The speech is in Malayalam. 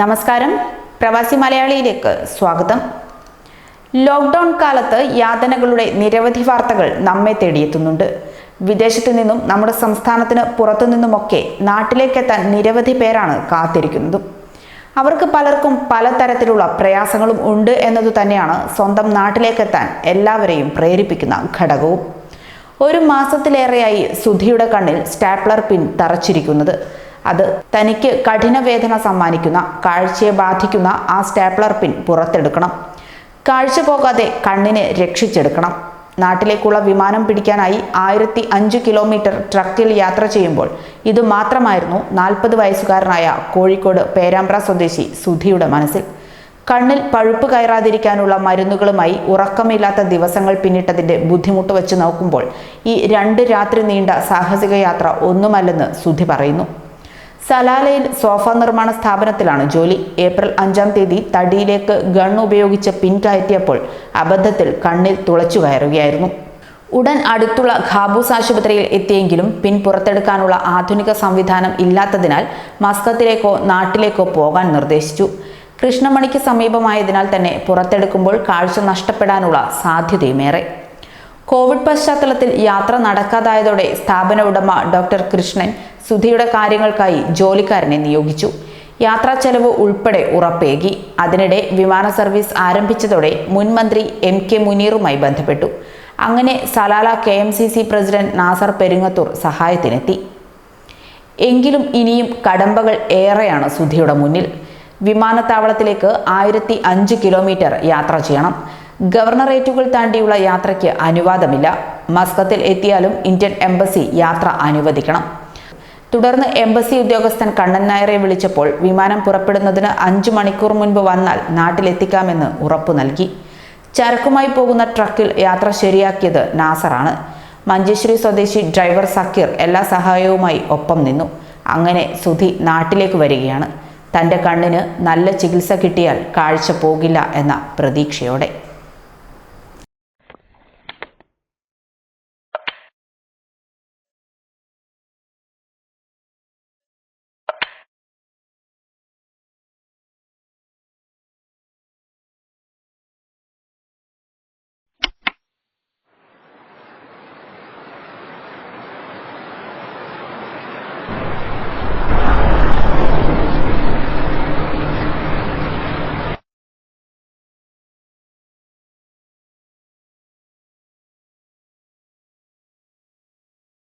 നമസ്കാരം. പ്രവാസി മലയാളിയിലേക്ക് സ്വാഗതം. ലോക്ക്ഡൗൺ കാലത്ത് യാതനകളുടെ നിരവധി വാർത്തകൾ നമ്മെ തേടിയെത്തുന്നുണ്ട്. വിദേശത്തു നിന്നും നമ്മുടെ സംസ്ഥാനത്തിന് പുറത്തു നിന്നുമൊക്കെ നാട്ടിലേക്കെത്താൻ നിരവധി പേരാണ് കാത്തിരിക്കുന്നതും. അവർക്ക് പലർക്കും പലതരത്തിലുള്ള പ്രയാസങ്ങളും ഉണ്ട് എന്നതു തന്നെയാണ് സ്വന്തം നാട്ടിലേക്കെത്താൻ എല്ലാവരെയും പ്രേരിപ്പിക്കുന്ന ഘടകവും. ഒരു മാസത്തിലേറെയായി സുധിയുടെ കണ്ണിൽ സ്റ്റാപ്ലർ പിൻ തറച്ചിരിക്കുന്നത്. അത് തനിക്ക് കഠിനവേദന സമ്മാനിക്കുന്ന കാഴ്ചയെ ബാധിക്കുന്ന ആ സ്റ്റാപ്ലർ പിൻ പുറത്തെടുക്കണം. കാഴ്ച പോകാതെ കണ്ണിനെ രക്ഷിച്ചെടുക്കണം. നാട്ടിലേക്കുള്ള വിമാനം പിടിക്കാനായി ആയിരത്തി അഞ്ച് കിലോമീറ്റർ ട്രക്കിൽ യാത്ര ചെയ്യുമ്പോൾ ഇത് മാത്രമായിരുന്നു നാൽപ്പത് വയസ്സുകാരനായ കോഴിക്കോട് പേരാമ്പ്ര സ്വദേശി സുധിയുടെ മനസ്സിൽ. കണ്ണിൽ പഴുപ്പ് കയറാതിരിക്കാനുള്ള മരുന്നുകളുമായി ഉറക്കമില്ലാത്ത ദിവസങ്ങൾ പിന്നിട്ടതിന്റെ ബുദ്ധിമുട്ട് വെച്ച് നോക്കുമ്പോൾ ഈ രണ്ട് രാത്രി നീണ്ട സാഹസിക യാത്ര ഒന്നുമല്ലെന്ന് സുധി പറയുന്നു. സലാലയിൽ സോഫ നിർമ്മാണ സ്ഥാപനത്തിലാണ് ജോലി. ഏപ്രിൽ അഞ്ചാം തീയതി തടിയിലേക്ക് ഗൺ ഉപയോഗിച്ച് പിൻകയറ്റിയപ്പോൾ അബദ്ധത്തിൽ കണ്ണിൽ തുളച്ചു കയറുകയായിരുന്നു. ഉടൻ അടുത്തുള്ള ഖാബൂസ് ആശുപത്രിയിൽ എത്തിയെങ്കിലും പിൻ പുറത്തെടുക്കാനുള്ള ആധുനിക സംവിധാനം ഇല്ലാത്തതിനാൽ മസ്കത്തിലേക്കോ നാട്ടിലേക്കോ പോകാൻ നിർദ്ദേശിച്ചു. കൃഷ്ണമണിക്ക് സമീപമായതിനാൽ തന്നെ പുറത്തെടുക്കുമ്പോൾ കാഴ്ച നഷ്ടപ്പെടാനുള്ള സാധ്യതയുമേറെ. കോവിഡ് പശ്ചാത്തലത്തിൽ യാത്ര നടക്കാതായതോടെ സ്ഥാപന ഉടമ ഡോക്ടർ കൃഷ്ണൻ സുധിയുടെ കാര്യങ്ങൾക്കായി ജോലിക്കാരനെ നിയോഗിച്ചു. യാത്രാ ചെലവ് ഉൾപ്പെടെ ഉറപ്പേകി. അതിനിടെ വിമാന സർവീസ് ആരംഭിച്ചതോടെ മുൻമന്ത്രി എം കെ മുനീറുമായി ബന്ധപ്പെട്ടു. അങ്ങനെ Salalah K M C C president Nasar Perungathur സഹായത്തിനെത്തി. എങ്കിലും ഇനിയും കടമ്പകൾ ഏറെയാണ് സുധിയുടെ മുന്നിൽ. വിമാനത്താവളത്തിലേക്ക് ആയിരത്തി അഞ്ച് കിലോമീറ്റർ യാത്ര ചെയ്യണം. ഗവർണറേറ്റുകൾ താണ്ടിയുള്ള യാത്രയ്ക്ക് അനുവാദമില്ല. മസ്കത്തിൽ എത്തിയാലും ഇന്ത്യൻ എംബസി യാത്ര അനുവദിക്കണം. തുടർന്ന് എംബസി ഉദ്യോഗസ്ഥൻ കണ്ണൻ നായരെ വിളിച്ചപ്പോൾ വിമാനം പുറപ്പെടുന്നതിന് അഞ്ചു മണിക്കൂർ മുൻപ് വന്നാൽ നാട്ടിലെത്തിക്കാമെന്ന് ഉറപ്പു നൽകി. ചരക്കുമായി പോകുന്ന ട്രക്കിൽ യാത്ര ശരിയാക്കിയത് നാസറാണ്. മഞ്ചേശ്വരി സ്വദേശി ഡ്രൈവർ സക്കീർ എല്ലാ സഹായവുമായി ഒപ്പം നിന്നു. അങ്ങനെ സുധി നാട്ടിലേക്ക് വരികയാണ്. തന്റെ കണ്ണിന് നല്ല ചികിത്സ കിട്ടിയാൽ കാഴ്ച പോകില്ല എന്ന പ്രതീക്ഷയോടെ.